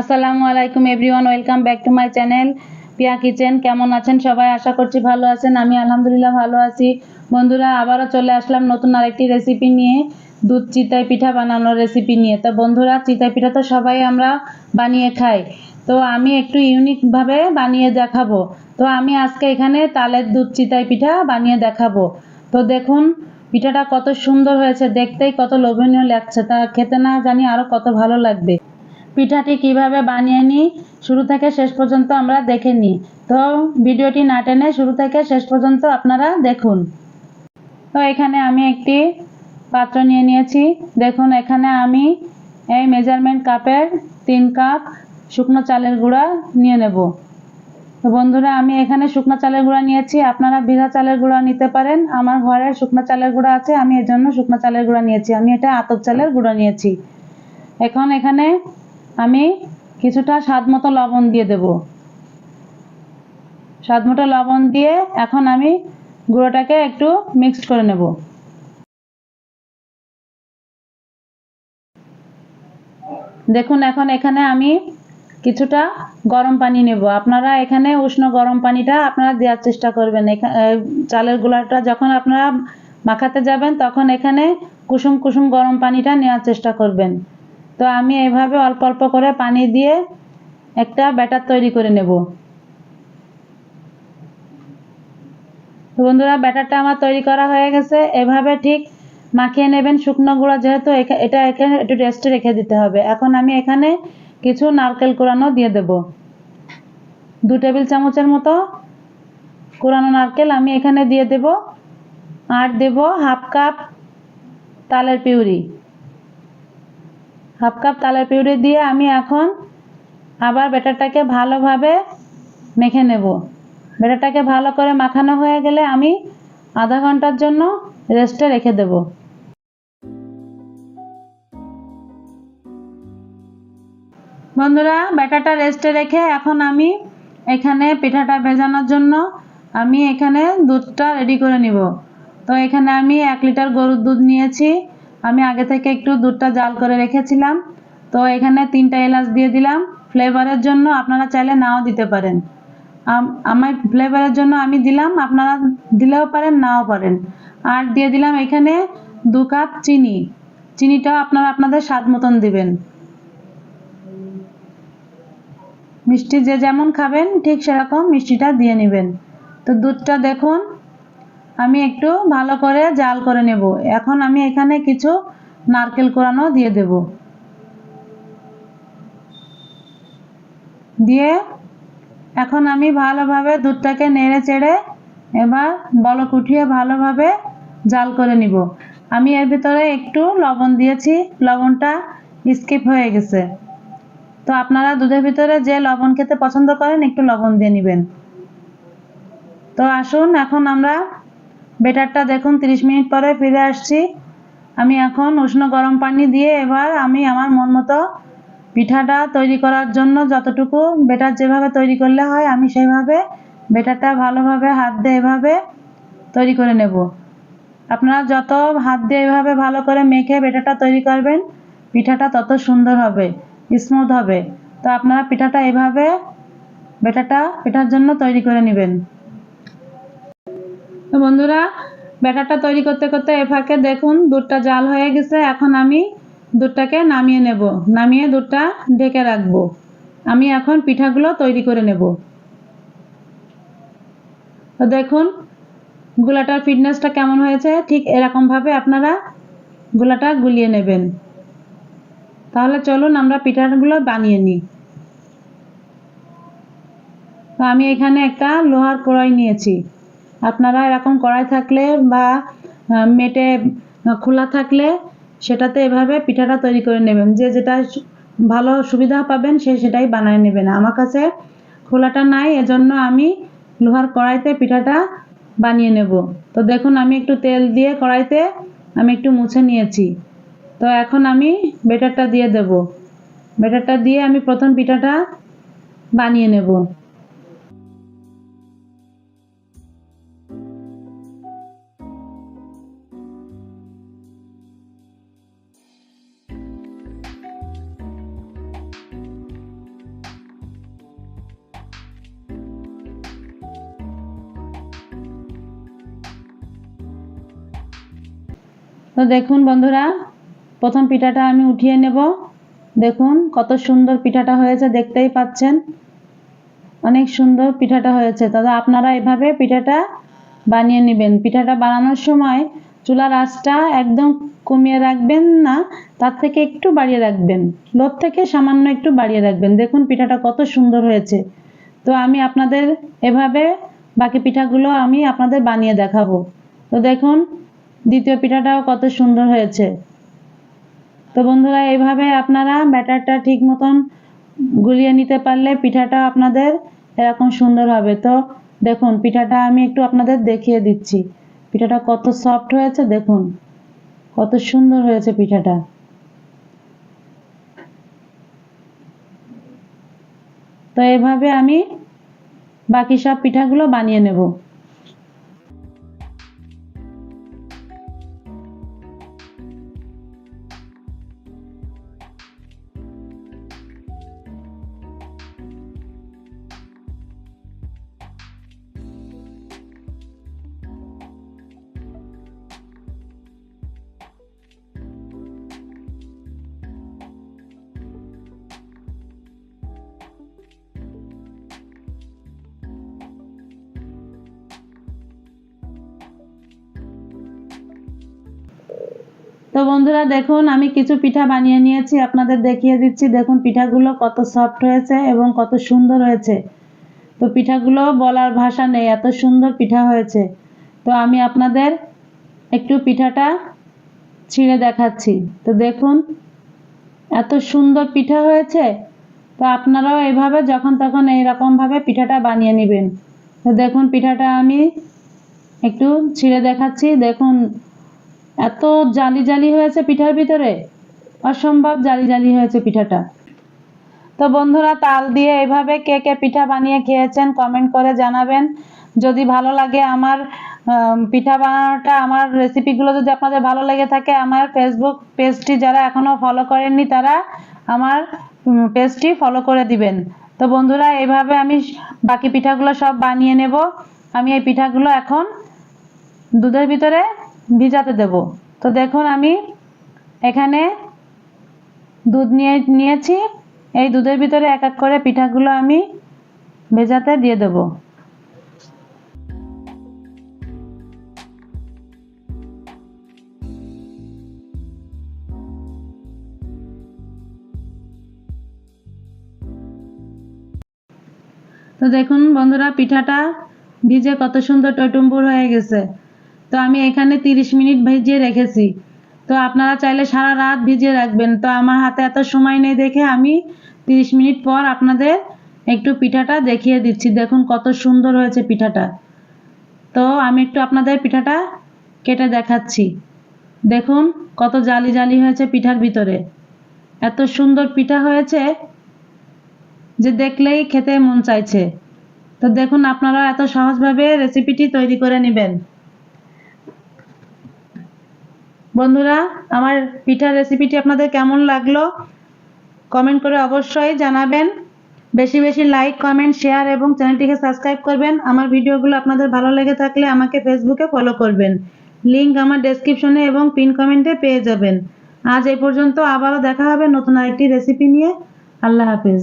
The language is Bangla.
আসসালামু আলাইকুম everyone, welcome back to my channel Piya kitchen. কেমন আছেন সবাই? আশা করছি ভালো আছেন। আমি আলহামদুলিল্লাহ ভালো আছি। বন্ধুরা, আবারও চলে আসলাম নতুন আরেকটি রেসিপি নিয়ে, দুধ চিতাই পিঠা বানানোর রেসিপি নিয়ে। তো বন্ধুরা, চিতাই পিঠা তো সবাই আমরা বানিয়ে খাই। তো আমি একটু ইউনিকভাবে বানিয়ে দেখাবো। তো আমি আজকে এখানে তালের দুধ চিতাই পিঠা বানিয়ে দেখাবো। তো দেখুন, পিঠাটা কত সুন্দর হয়েছে। দেখতেই কত লোভনীয় লাগছে। তা খেতে না জানি আরও কত ভালো লাগবে। পিঠাটি কীভাবে বানিয়ে নিই, শুরু থেকে শেষ পর্যন্ত আমরা দেখে নিই। তো ভিডিওটি না টেনে শুরু থেকে শেষ পর্যন্ত আপনারা দেখুন। তো এখানে আমি একটি পাত্র নিয়ে নিয়েছি। দেখুন, এখানে আমি এই মেজারমেন্ট কাপের তিন কাপ শুকনো চালের গুঁড়া নিয়ে নেব। তো বন্ধুরা, আমি এখানে শুকনো চালের গুঁড়া নিয়েছি। আপনারা ভিজা চালের গুঁড়া নিতে পারেন। আমার ঘরে শুকনো চালের গুঁড়া আছে, আমি এর জন্য শুকনো চালের গুঁড়া নিয়েছি। আমি এটা আতপ চালের গুঁড়া নিয়েছি। এখন এখানে আমি কিছুটা স্বাদ মতো লবণ দিয়ে দেব। স্বাদ মতো লবণ দিয়ে এখন আমি গুঁড়োটাকে একটু মিক্সড করে নেব। দেখুন, এখন এখানে আমি কিছুটা গরম পানি নেব। আপনারা এখানে উষ্ণ গরম পানিটা আপনারা দেওয়ার চেষ্টা করবেন। চালের গুলাটা যখন আপনারা মাখাতে যাবেন, তখন এখানে কুসুম কুসুম গরম পানিটা নেওয়ার চেষ্টা করবেন। তো আমি এভাবে অল্প অল্প করে পানি দিয়ে একটা ব্যাটার তৈরি করে নেব। তো বন্ধুরা, ব্যাটারটা আমার তৈরি করা হয়ে গেছে। এভাবে ঠিক মাখিয়ে নেবেন শুকনো গুঁড়া যেহেতু এটা এখানে একটু রেস্টে রেখে দিতে হবে। এখন আমি এখানে কিছু নারকেল কোরানো দিয়ে দেব। দু টেবিল চামচের মতো কোরানো নারকেল আমি এখানে দিয়ে দেব। আর দেব হাফ কাপ তালের পিউরি। হাফ কাপ তালের পিউরি দিয়ে আমি এখন আবার ব্যাটারটাকে ভালোভাবে মেখে নেব। ব্যাটারটাকে ভালো করে মাখানো হয়ে গেলে আমি আধা ঘণ্টার জন্য রেস্টে রেখে দেব। বন্ধুরা, ব্যাটারটা রেস্টে রেখে এখন আমি এখানে পিঠাটা ভেজানোর জন্য আমি এখানে দুধটা রেডি করে নিব। তো এখানে আমি এক লিটার গরুর দুধ নিয়েছি। আমি আগে থেকে একটু দুধটা জাল করে রেখেছিলাম। তো এখানে তিনটা এলাচ দিয়ে দিলাম। ফ্লেভারের জন্য আপনারা চাইলে নাও দিতে পারেন। আম- আমার ফ্লেভারের জন্য আমি দিলাম, আপনারা দিলেও পারেন, নাও পারেন। আর দিয়ে দিলাম এখানে দু কাপ চিনি। চিনিটাও আপনারা আপনাদের স্বাদ মতন দিবেন। মিষ্টি যে যেমন খাবেন, ঠিক সেরকম মিষ্টিটা দিয়ে নেবেন। তো দুধটা দেখুন। আমি একটু ভালো করে জাল করে নেব। এখন আমি এখানে কিছু নারকেল কোরানো দিয়ে দেব। দিয়ে এখন আমি ভালোভাবে দুধটাকে নেড়ে চেড়ে এবার বলক উঠিয়ে ভালোভাবে জাল করে নিব। আমি এর ভিতরে একটু লবণ দিয়েছি। লবণটা স্কিপ হয়ে গেছে। তো আপনারা দুধের ভিতরে যে লবণ খেতে পছন্দ করেন একটু লবণ দিয়ে নেবেন। তো আসুন, এখন আমরা বেটারটা দেখুন 30 মিনিট পরে ফিরে আসছি। আমি এখন উষ্ণ গরম পানি দিয়ে এবার আমি আমার মন মতো পিঠাটা তৈরি করার জন্য যতটুকু বেটার যেভাবে তৈরি করলে হয়, আমি সেইভাবে বেটারটা ভালোভাবে হাত দিয়ে এভাবে তৈরি করে নেব। আপনারা যত হাত দিয়ে এভাবে ভালো করে মেখে বেটারটা তৈরি করবেন, পিঠাটা তত সুন্দর হবে স্মুথ হবে। তো আপনারা পিঠাটা এভাবে বেটারটা, পিঠার জন্য তৈরি করে নেবেন। তো বন্ধুরা, ব্যাটারটা তৈরি করতে করতে এ ফাঁকে দেখুন, দুধটা জাল হয়ে গেছে। এখন আমি দুধটাকে নামিয়ে নেব। নামিয়ে দুধটা ঢেকে রাখব। আমি এখন পিঠাগুলো তৈরি করে নেব। তো দেখুন, গুলাটার ফিটনেসটা কেমন হয়েছে? ঠিক এরকমভাবে আপনারা গুলাটা গুলিয়ে নেবেন। তাহলে চলুন আমরা পিঠাগুলো বানিয়ে নিই। তো আমি এখানে একটা লোহার কড়াই নিয়েছি। আপনারা এরকম কড়াই থাকলে বা মেটে খোলা থাকলে সেটাতে এভাবে পিঠাটা তৈরি করে নেবেন। যে যেটা ভালো সুবিধা পাবেন সে সেটাই বানিয়ে নেবেন। আমার কাছে খোলাটা নাই, এজন্য আমি লোহার কড়াইতে পিঠাটা বানিয়ে নেব। তো দেখুন, আমি একটু তেল দিয়ে কড়াইতে আমি একটু মুছে নিয়েছি। তো এখন আমি বেটারটা দিয়ে দেব। বেটারটা দিয়ে আমি প্রথম পিঠাটা বানিয়ে নেব। তো দেখুন বন্ধুরা, প্রথম পিঠাটা আমি উঠিয়ে নেব। দেখুন কত সুন্দর পিঠাটা হয়েছে, দেখতেই পাচ্ছেন। অনেক সুন্দর পিঠাটা হয়েছে। দাদা, আপনারা এভাবে পিঠাটা বানিয়ে নেবেন। পিঠাটা বানানোর সময় চুলার আঁচটা একদম কমিয়ে রাখবেন না, তার থেকে একটু বাড়িয়ে রাখবেন। লোর থেকে সামান্য একটু বাড়িয়ে রাখবেন। দেখুন পিঠাটা কত সুন্দর হয়েছে। তো আমি আপনাদের এভাবে বাকি পিঠাগুলো আমি আপনাদের বানিয়ে দেখাবো। তো দেখুন দ্বিতীয় পিঠাটাও কত সুন্দর হয়েছে। তো বন্ধুরা, এইভাবে আপনারা ব্যাটারটা ঠিক মতন গুলিয়ে নিতে পারলে পিঠাটা আপনাদের এরকম সুন্দর হবে। তো দেখুন, পিঠাটা আমি একটু আপনাদের দেখিয়ে দিচ্ছি। পিঠাটা কত সফট হয়েছে, দেখুন। কত সুন্দর হয়েছে পিঠাটা। তো এভাবে আমি বাকি সব পিঠাগুলো বানিয়ে নেব। তো বন্ধুরা দেখুন, আমি কিছু পিঠা বানিয়ে নিয়েছি, আপনাদের দেখিয়ে দিচ্ছি। দেখুন, পিঠাগুলো কত সফট হয়েছে এবং কত সুন্দর হয়েছে। তো পিঠাগুলো বলার ভাষা নেই, এত সুন্দর পিঠা হয়েছে। তো আমি আপনাদের একটু পিঠাটা ছিঁড়ে দেখাচ্ছি। তো দেখুন, এত সুন্দর পিঠা হয়েছে। তো আপনারাও এভাবে যখন তখন এইরকমভাবে পিঠাটা বানিয়ে নেবেন। তো দেখুন, পিঠাটা আমি একটু ছিঁড়ে দেখাচ্ছি। দেখুন এত জালি জালি হয়েছে পিঠার ভিতরে? অসম্ভব জালি জালি হয়েছে পিঠাটা। তো বন্ধুরা, তাল দিয়ে এভাবে কে কে পিঠা বানিয়ে খেয়েছেন কমেন্ট করে জানাবেন। যদি ভালো লাগে আমার পিঠা বানানোটা, আমার রেসিপিগুলো যদি আপনাদের ভালো লেগে থাকে, আমার ফেসবুক পেজটি যারা এখনও ফলো করেননি তারা আমার পেজটি ফলো করে দিবেন। তো বন্ধুরা এইভাবে আমি বাকি পিঠাগুলো সব বানিয়ে নেব। আমি এই পিঠাগুলো এখন দুধের ভিতরে ভিজাতে দেব। তো দেখুন আমি এখানে দুধ নিয়ে নিয়েছি। এই দুধের ভিতরে এক এক করে পিঠাগুলো আমি ভেজাতে দিয়ে দেব। তো দেখুন বন্ধুরা, পিঠাটা ভিজে কত সুন্দর টইটুম্বুর হয়ে গেছে। তো আমি এখানে তিরিশ মিনিট ভিজিয়ে রেখেছি। তো আপনারা চাইলে সারা রাত ভিজিয়ে রাখবেন। তো আমার হাতে এত সময় নেই দেখে আমি তিরিশ মিনিট পর আপনাদের একটু পিঠাটা দেখিয়ে দিচ্ছি। দেখুন কত সুন্দর হয়েছে পিঠাটা। তো আমি একটু আপনাদের পিঠাটা কেটে দেখাচ্ছি। দেখুন কত জালি জালি হয়েছে পিঠার ভিতরে। এত সুন্দর পিঠা হয়েছে যে দেখলেই খেতে মন চাইছে। তো দেখুন আপনারা এত সহজভাবে রেসিপিটি তৈরি করে নেবেন। বন্ধুরা, আমার পিঠার রেসিপিটি আপনাদের কেমন লাগল? কমেন্ট করে অবশ্যই জানাবেন। বেশি বেশি লাইক কমেন্ট শেয়ার এবং চ্যানেলটিকে সাবস্ক্রাইব করবেন। আমার ভিডিওগুলো আপনাদের ভালো লেগে থাকলে আমাকে ফেসবুকে ফলো করবেন। লিংক আমার ডেসক্রিপশনে এবং পিন কমেন্টে পেয়ে যাবেন। আজ এই পর্যন্ত আবারও দেখা হবে নতুন আরেকটি রেসিপি নিয়ে। আল্লাহ হাফেজ।